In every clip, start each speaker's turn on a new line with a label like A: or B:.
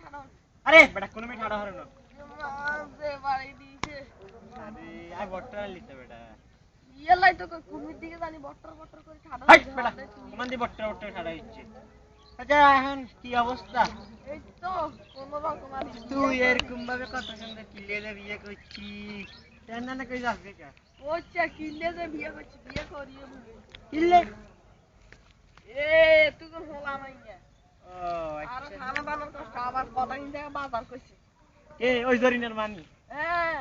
A: ঠাড়া হন।
B: আরে বেটা কোনো মিঠা হাড়া হরনো
A: মাঝে বাড়ি দিয়েছে
B: আরে আই বট্টা লিতে বেটা।
A: ইয়েলাই তো কুমির দিকে জানি বটর বটর করে ঠাড়া
B: হাই বেটা তোমার দি বট্টা বট্টা ছাড়া হচ্ছে। আচ্ছা এখন কি অবস্থা?
A: এই তো কোনো রকম কি
B: তুই এরকম ভাবে কত সুন্দর কিলে বিয়ে করছিস? জানা না কই যাবে কা
A: কিনলে যে বিয়ে করছি বিয়ে করিয়ে বুঝে
B: কিলে
A: এ তুই কোন
B: ও
A: আর
B: আচ্ছা
A: খানা বানার কষ্ট আবার কথা কিনতে বাজার করছি
B: এ ওই জরিনার মানি
A: হ্যাঁ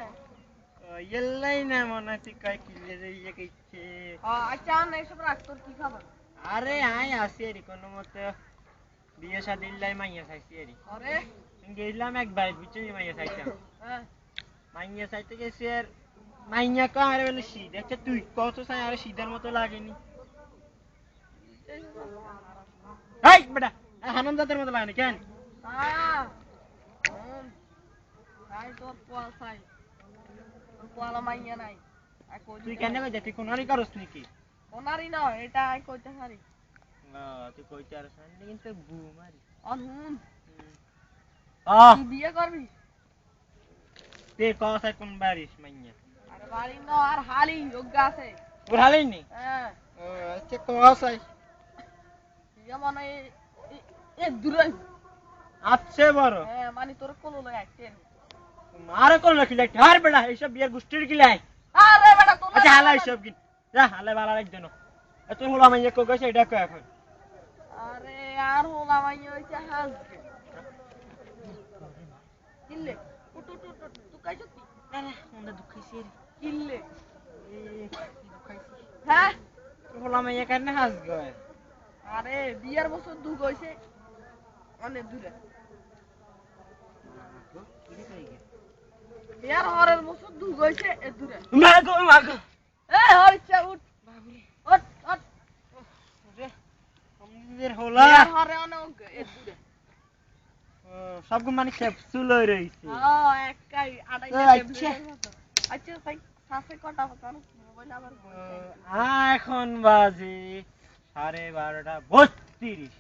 B: এল্লাই না মনে তুই কয় কিলে যে ইয়ে কইছে।
A: আচ্ছা আর এসব রাখ তোর কি খাবার?
B: আরে আয় আসি এরি কোনো মতে। বিয়ে শাদি লাই মাইয়া চাইছি এরি।
A: আরে।
B: গেলাম একবার মাইয়া চাইতাম।
A: হ্যাঁ
B: মাইয়া চাইতে গেছি আর মাইয়া আরে বলে আচ্ছা তুই কত চাই আরে শীতের মতো লাগেনি। এই বেটা হানন জাতের মতো লাগেনি কেন?
A: তাই আর
B: তুই কেন কইতে তুই কোনারি করস নাকি?
A: ওনারই না এটা আই কইতে পারি
B: না তুই কইতে আর সামনে কিন্তু বু
A: আর হুন
B: আহ।
A: বিয়ে করবি?
B: তে কসাই কোন বাড়িস মাইয়া?
A: আরে বাড়ি না আর হালি যোগ্য আছে। হ্যাঁ।
B: ও আচ্ছা
A: মানে এ- এ- এ দূরে
B: আছে বড়।
A: হ্যাঁ মানে তোর কোলো
B: বেটা এইসব বিয়ের
A: আরে বেটা তোর
B: আচ্ছা হালা এইসব কিন যা হালা বালা রাখ দেন এত হলো মাইয়া কো গেছে এটা কয় এখন।
A: আরে আর হোলা হইছে হাস কিনলে? উঠ উঠ উঠ উঠ, তুই কাই সত্যি
B: না না মন্দা দুঃখাইছি রে।
A: কিনলে?
B: এ দুঃখাইছি?
A: হ্যাঁ?
B: হলো মাইয়া কেন হাস গয়
A: আরে বিয়ার বছর দু গইছে অনেক দূরে। বিয়ার হরের বছর দু গইছে এ দূরে।
B: মাগো মাগো
A: এ হরিচ্ছা উঠ। উঠ উঠ।
B: রে আমাদের হলা।
A: বিয়ার হরে অনেক এ দূরে।
B: সব মানে ক্যাপসুল হয়ে
A: একাই
B: আচ্ছা।
A: আচ্ছা সাথে কটা কথা মোবাইল আবার
B: এখন বাজে। সাড়ে বারোটা বত্রিশ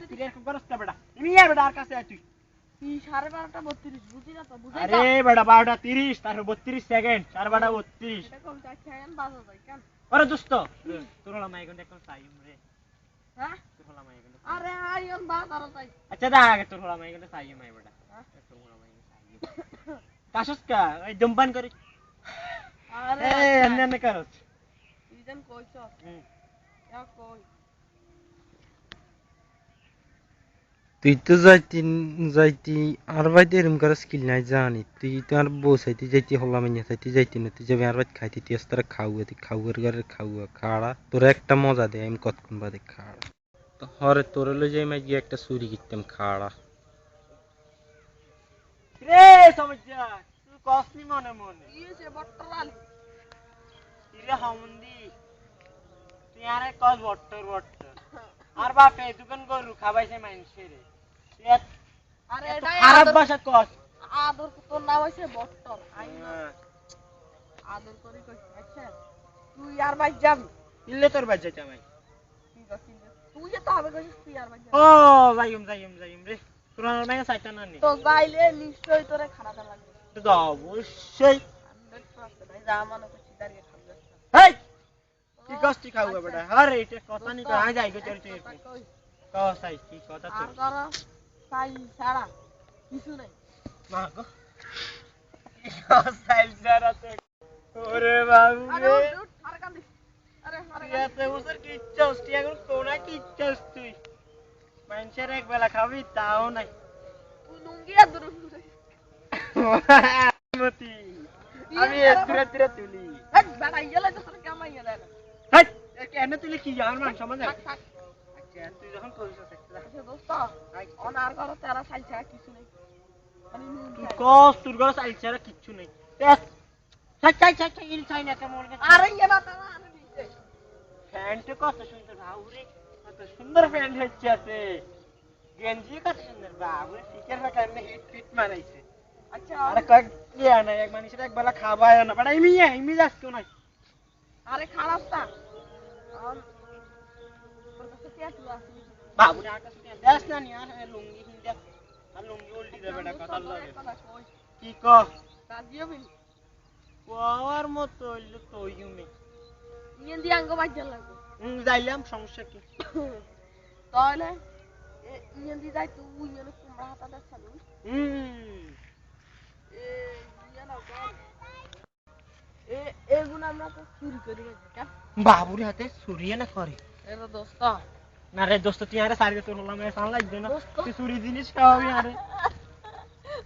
B: তুই এরকম করস না বেটা। তুমি আর বেটা আর কাছে আয় তুই।
A: সাড়ে বারোটা বত্রিশ বুঝি না তো বুঝি
B: আরে বেটা বারোটা তিরিশ তারপর বত্রিশ সেকেন্ড সাড়ে বারোটা বত্রিশ দোস্ত! তোর হলাম এখন এখন সাইম রে।
A: হ্যাঁ?
B: তোর হলাম এখন
A: আরে আইন বাজার তাই
B: আচ্ছা দা আগে তোর হলাম এখন সাইম আই বেটা।
A: হ্যাঁ?
B: তোর হলাম এখন সাইম কাশস কা ওই জম্পান করে।
A: আরে
B: এ
A: আচ্ছা,
B: এমনি এমনি করস
A: তুই কইছ।
B: হুম।
A: ইয়া
C: তুই তো যাইতি যাইতি আর বাইতে এরম করে স্কিল নাই জানি তুই তো আর বউ চাইতে যাইতি হল্লা মাইয়া চাইতে যাইতি না তুই যাবি আর বাইত খাইতে তুই আস্তারা খাওয়া তুই খাওয়ার ঘরে খাওয়া খাড়া তোর একটা মজা দে আমি কতক্ষণ বাদে খাড়া তো হরে তোর লই যাই মাই গিয়ে একটা চুরি কিনতাম খাড়া
B: রে সমস্যা তুই কসনি মনে মনে
A: ইয়েছে বট্টলাল
B: ইরে হামুন্দি তুই আরে কস বট্টর বট্টর। আর বাপে দোকান গরু খাবাইছে মানুষে রে।
A: আরে
B: খারাপ ভাষা কস।
A: আদর তোর নাম হইছে বট্টর।
B: হ্যাঁ।
A: আদর করি কই আচ্ছা তুই আর ভাই যাবি?
B: ইল্লে তোর।
A: তুই তো হবে কইছিস তুই আর ভাই যাবি।
B: ও যাইম যাইম যাইম রে। তোর আমার মাইয়া সাইতা না নি।
A: তো গাইলে নিশ্চয়ই তোরে খানাটা লাগবে।
B: তো তো অবশ্যই
A: যা মনে দাঁড়িয়ে
B: কি তুই খাওয়া বেটা? আরে এটা কথা নি কই যাই গো চল চল কস আই কি কথা
A: আর
B: তোর?
A: ধরো সাই ছাড়া কিছু নেই।
B: মা গো। সাইল সারা তো ওরে বাবু
A: আরে উঠ, আরে কান্দিস আরে আরে
B: এত বছর কি ইচ্ছাস তুই এখন কোনা কি ইচ্ছাস তুই? মানুষের এক বেলা খাবি তাও নাই।
A: লুঙ্গি আর দূরে
B: মতি আমি এ দূরে দূরে তুলি।
A: হেট বেটা ইয়েলে তো তোর কেমন
B: মান
A: মানে
B: কিচ্ছু নেই। ব্যাস চাই চাই চাই চাই ইল চাই না
A: আরে ইয়ে না
B: প্যান্ট কত সুন্দর বাবুরে কত সুন্দর প্যান্ট হচ্ছে আছে। গেঞ্জি কত সুন্দর বাবুরে ফিকের ফাঁকা এমনি হিট ফিট মারাইছে।
A: আচ্ছা।
B: আরে এক মানুষের এক বেলা না। বাট ইমি যাস কেউ নাই।
A: আরে খারাপ তা। আছে
B: বাবুরে আর কাছে দেশ না নি আর লুঙ্গি হিন্দা আর লুঙ্গি উল্টি দেবে না কথা লাগে কি ক?
A: রাজি হবি
B: পাওয়ার মতো হইল তো ইউমি।
A: ইয়ে আঙ্গ
B: হুম যাইলাম সমস্যা কি?
A: তাহলে এ- যাই তুই কুমড়া হাতা দেখ
B: হুম
A: এ ইয়ে না গান এ এগুলো আমরা তো চুরি করে গেছি
B: হাতে সুরিয়ে না করে?
A: এটা দোস্ত।
B: না রে দোস্ত তুই আরে সারি তোর হলাম এ সান লাগবে না। তুই চুরি জিনিস খাওয়াবি আরে।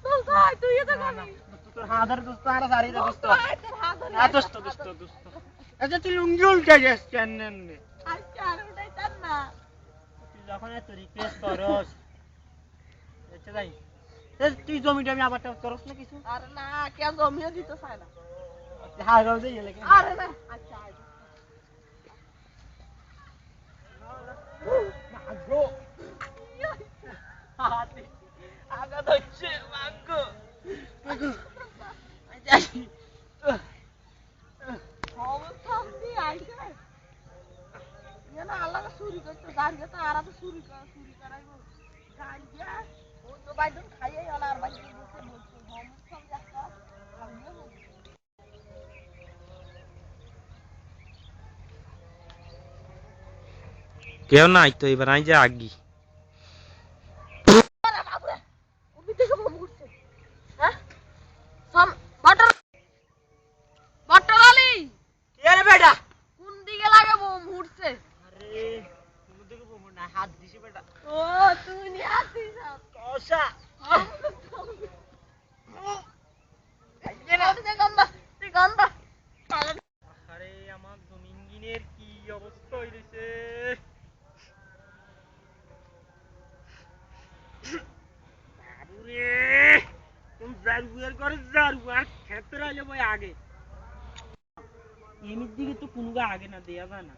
A: দোস্ত আয় তুই এটা
B: না, না,
A: খাবি।
B: তোর হাজার দোস্ত আরে সারি দে দোস্ত।
A: আয় তোর হাত ধরে
B: না দোস্ত দোস্ত দোস্ত। আচ্ছা তুই লুঙ্গি উল্টে যাস কেন নে
A: আচ্ছা আর ওটাই না?
B: তুই যখন এত রিকোয়েস্ট করস আচ্ছা যাই। তুই জমি টমি আবার টাবার না কিছু?
A: আরে না কে জমিয়ে দিতে চায় না।
B: হার গাও দিয়ে গেলে
A: আরে না আচ্ছা আয়
B: মাগো হাতে আগাত হচ্ছে মাগো মাগো যাই
A: থামবি আইসে ইয়ে না আল্লাহ চুরি করতে দাঁড়িয়ে তো আর তো চুরি করা চুরি করাইবো দাঁড়িয়ে ওই তো বাইজন খাইয়ে আর বাইজন বসে বলছে খবর থামবি একটা খাইয়ে
C: কেউ নাই তো এবার আই যে আগি।
A: হ্যাঁ
B: বেটা তুমি হাত দিছি। বেটা
A: ও তুই নিয়ে আসিস
B: কসা আরে আমার জমিঙ্গিনের কি অবস্থা হইছে বাবুরে কোন জারুয়ার করে জারুয়ার ক্ষেত্রে আইলে বই আগে এমির দিকে তো কোনো আগে না দেয়া যায় না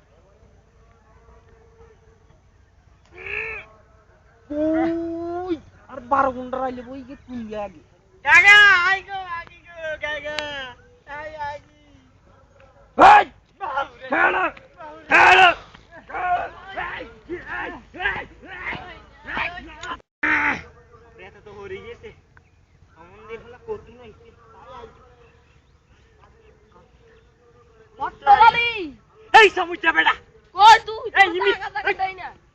B: ওই আর বারো ঘণ্টা আইলে বই গিয়ে তুলবে আগে কাকা আই গো আগে গো কাকা আই আগে
C: হেই! খেলো! খেলো!
B: ব্যথা তো হরে গেছে আমাদের হলা কঠিন হইছে
A: বট্টলালি
B: এই সমুদ্র বেটা
A: কই তুই?
B: এই, ইমি,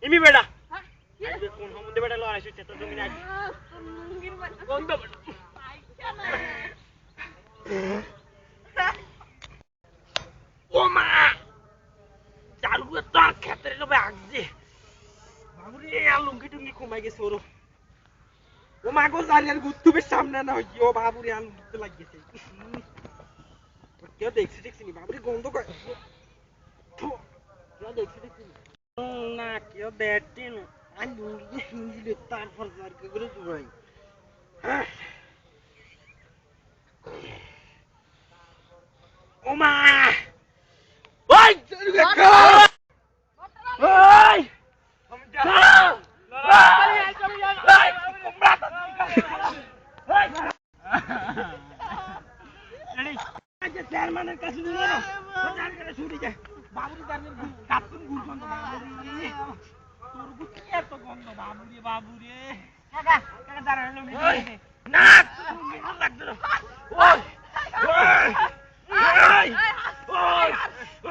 B: ইমি বেটা
A: হ্যাঁ?
B: কোন সমুদ্র বেটা লড়াই হচ্ছে তো তুমি না গন্ধ বেটা
A: আইসা না।
B: ও মা! চালু তো ক্ষেত্রে লোবে আগছে বাবুরে লুঙ্গি টুঙ্গি কমাই গেছে ওর ও মা গো জানি গুত্তুবের সামনে না ও বাবুরে আর লুঙ্গিতে লাগিয়েছে। কেউ দেখছি বাবুরে গন্ধ করে থু, কেউ দেখছি দেখছি নি। কেউ দেখতে আর লুঙ্গি হিন্দিলে তারপর জারকে করে জুড়াই ও মা ওই জারকে খাও ওই খাও ওই কুমড়া তো ওই রেডি আচ্ছা চেয়ারম্যানের কাছে নিয়ে যাও চার করে ছুটি যায় বাবুরি চারের কাতুন গুড় গন্ধ বাবুরি তোর বুঝি এত গন্ধ বাবুরি বাবুরি কাকা কাকা দাঁড়ান লুঙ্গি দিতে না লুঙ্গি ভালো লাগতো না ওই ওই ওই ওই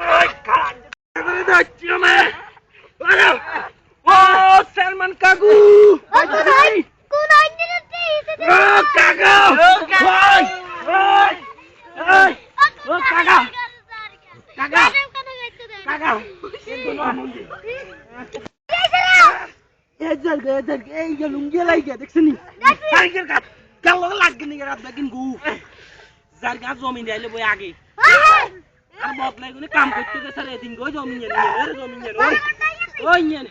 B: ওই খান করে যাচ্ছি আমার ওরে ও সালমান কাকু
A: কোন আইডিয়াতে
B: ও কাকা ওই ওই ওই ও কাকা কাকা কাকা কিন্তু না। মুন্ডি এই লুঙ্গি লাইগা দেখছনি লাগবে নি রাত বাকিন গু? জায়গা জমি দিলে বই আগে। আর বদলাই গুনে কাম করতে গেছে রে দিন গো জমি নিয়ে নিয়ে রে জমি নিয়ে ওই। ওই নিয়ে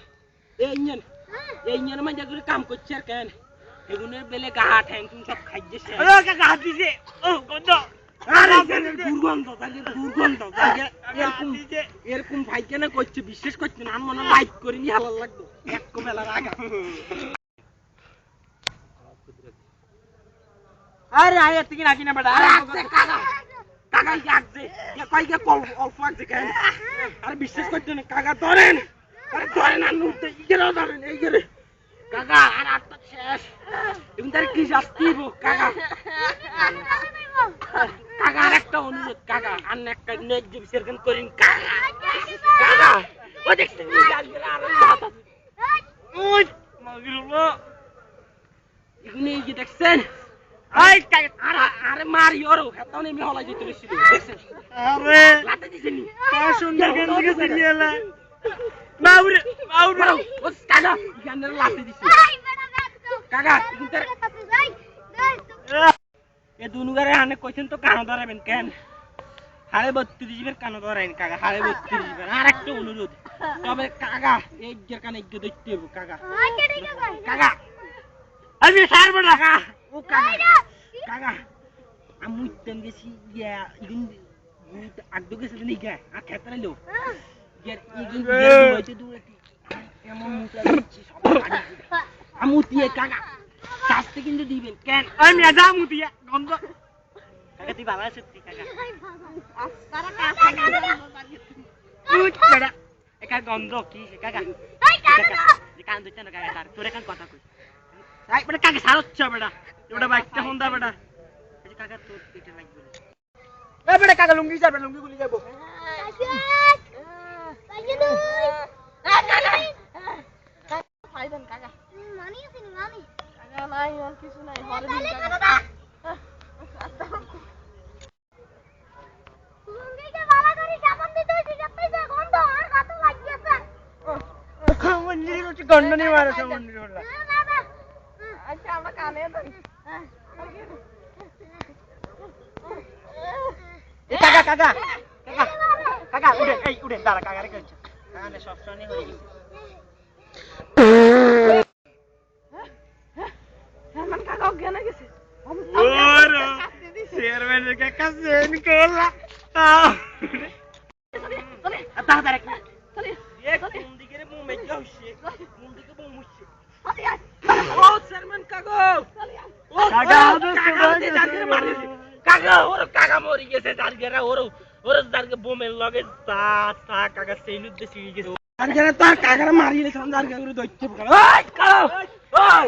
C: এই ইঞ্জিন এই ইঞ্জিন মানে যেগুলো কাম করছে আর কেন? এগুলোর বেলে গা ঠ্যাং টুং সব খাইছে সে।
B: কাকা হাত দিছে। ও গন্ধ।
C: আরে দুর্গন্ধ তাকে দুর্গন্ধ তাকে এরকম এরকম ভাইকেনা করছে বিশ্বাস করছে না মনে লাইক করিনি হালাল লাগতো এক বেলার আগে আরে আয় তুই নাকি না বেটা? আরে কাকা কাকা কি আগছে কে কই কল অল্প আগছে কেন? আরে বিশ্বাস করতে না কাকা ধরেন। আরে ধরেন আর নুতে ইগেরও ধরেন এই কাকা আর আটটা শেষ। তুমি তার কি শাস্তি দিব কাকা? কাকা আর একটা অনুরোধ কাকা আর একটা ন্যায্য বিচার কেন করিন কাকা? কাকা ও গাছগুলো আর ওই মাগিরুল্লাহ। এগুলো এই দেখছেন কাকা আর আরে মারি ওরো হেতাও নেমে হলাই যেতে বেশি
B: আরে
C: লাতে দিছেন
B: তা সুন্দর কেন দিকে সিরিয়ালা মাউরে মাউরে
C: ও কাকা এখানে লাতে দিছে। কাকা এখান এ দুনুগারে কইছেন তো কানো ধরাবেন কেন? হাড়ে বত্রিশ বের কানো ধরাইন কাকা হাড়ে বত্রিশ বের আর একটা অনুরোধ তবে কাকা এই কানে একটু দেখতে কাকা। কাকা আমি সারবো না কাকা। ও কাকা কাকা আমি উঠতেন গেছি ইয়া ইদিন আগদো গেছিল নি গা আর খেতে নাইলো ইয়ার ইদিন দুয়াইতে দুয়াইতে এমন দিচ্ছি সব ঘুরে। আমি উঠিয়ে কাকা শাস্তি কিন্তু দিবেন কেন?
B: আমি আজা মুতিয়া গন্ধ।
C: কাকা তুই ভালো আছিস তুই। কাকা একা গন্ধ কি কাকা? কান ধরছে না কাকা তার তোর এখান কথা কই। আই বেটা কাকে সারচ্ছ বেটা? ওটা বাইকটা হন্দা বেটা। কাকা তোর এটা লাগবে এ বেটা কাকা লুঙ্গি যাবে লুঙ্গি গুলি যাব
B: হচ্ছে নিয়ে মারে মন্দির হলো
A: আচ্ছা আমরা কানে ধরি
C: এ কাকা কাকা কাকা উঠে এই উঠে দাঁড়া কাকা রে কইছ কানে সব শুনে হয়ে গেছে
A: সালমান কাকা অজ্ঞান হয়ে গেছে
B: চেয়ারম্যানের কাকা সেন করলা
C: তাড়াতাড়ি
A: চলে
C: এ কোন দিকে রে মুখ মেজা হইছে কোন দিকে মুখ মুছছে
A: চলে আয়
C: ও চেয়ারম্যান কাকা ও
B: কাকা,
C: ও,
B: আমাদের
C: কাকা
B: সবাই
C: আমাদের
B: গেছে।
C: জানকে মারি দিছে। কাকা ওর কাকা মরি গেছে জানকেরা ওর ওর তার বোমের লগে তা তা কাকা সেই লুদ্দে সিঁড়ি গেছে। জানকেরা তার কাকারা মারি গেছে জানকে করে দইতে ওই কাকা ওই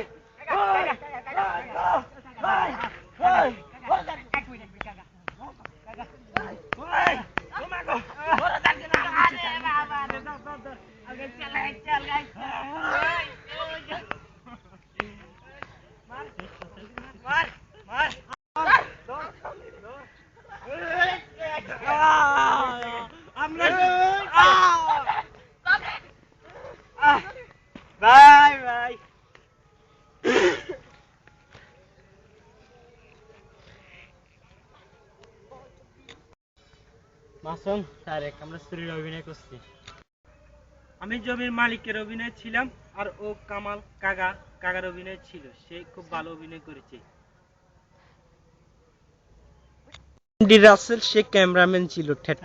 B: বাই বাই
C: মাসুম তারেক আমরা স্ত্রীর অভিনয় করছি। আমি জমির মালিকের অভিনয় ছিলাম আর ও কামাল কাকা কাকার অভিনয় ছিল। সে খুব ভালো অভিনয় করেছে। ডি রাসেল সে ক্যামেরাম্যান ছিল ঠেট।